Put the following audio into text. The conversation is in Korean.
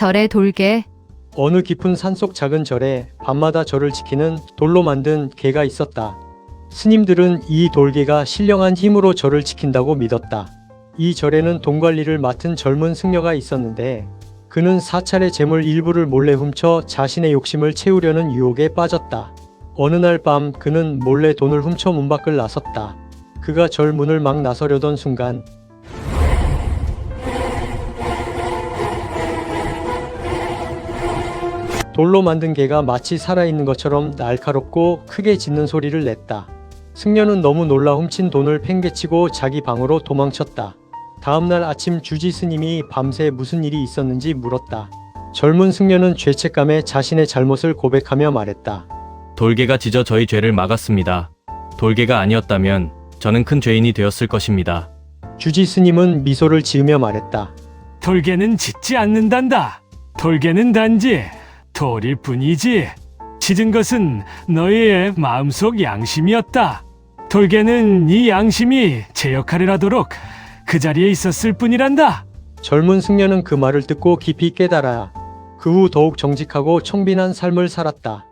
절의 돌개. 어느 깊은 산속 작은 절에 밤마다 절을 지키는 돌로 만든 개가 있었다. 스님들은 이 돌개가 신령한 힘으로 절을 지킨다고 믿었다. 이 절에는 돈 관리를 맡은 젊은 승려가 있었는데 그는 사찰의 재물 일부를 몰래 훔쳐 자신의 욕심을 채우려는 유혹에 빠졌다. 어느 날 밤 그는 몰래 돈을 훔쳐 문 밖을 나섰다. 그가 절 문을 막 나서려던 순간 돌로 만든 개가 마치 살아있는 것처럼 날카롭고 크게 짖는 소리를 냈다. 승려는 너무 놀라 훔친 돈을 팽개치고 자기 방으로 도망쳤다. 다음날 아침 주지 스님이 밤새 무슨 일이 있었는지 물었다. 젊은 승려는 죄책감에 자신의 잘못을 고백하며 말했다. 돌개가 짖어 저희 죄를 막았습니다. 돌개가 아니었다면 저는 큰 죄인이 되었을 것입니다. 주지 스님은 미소를 지으며 말했다. 돌개는 짖지 않는단다. 돌개는 단지 돌일 뿐이지. 짖은 것은 너희의 마음속 양심이었다. 돌개는 이 양심이 제 역할을 하도록 그 자리에 있었을 뿐이란다. 젊은 승려는 그 말을 듣고 깊이 깨달아 그 후 더욱 정직하고 청빈한 삶을 살았다.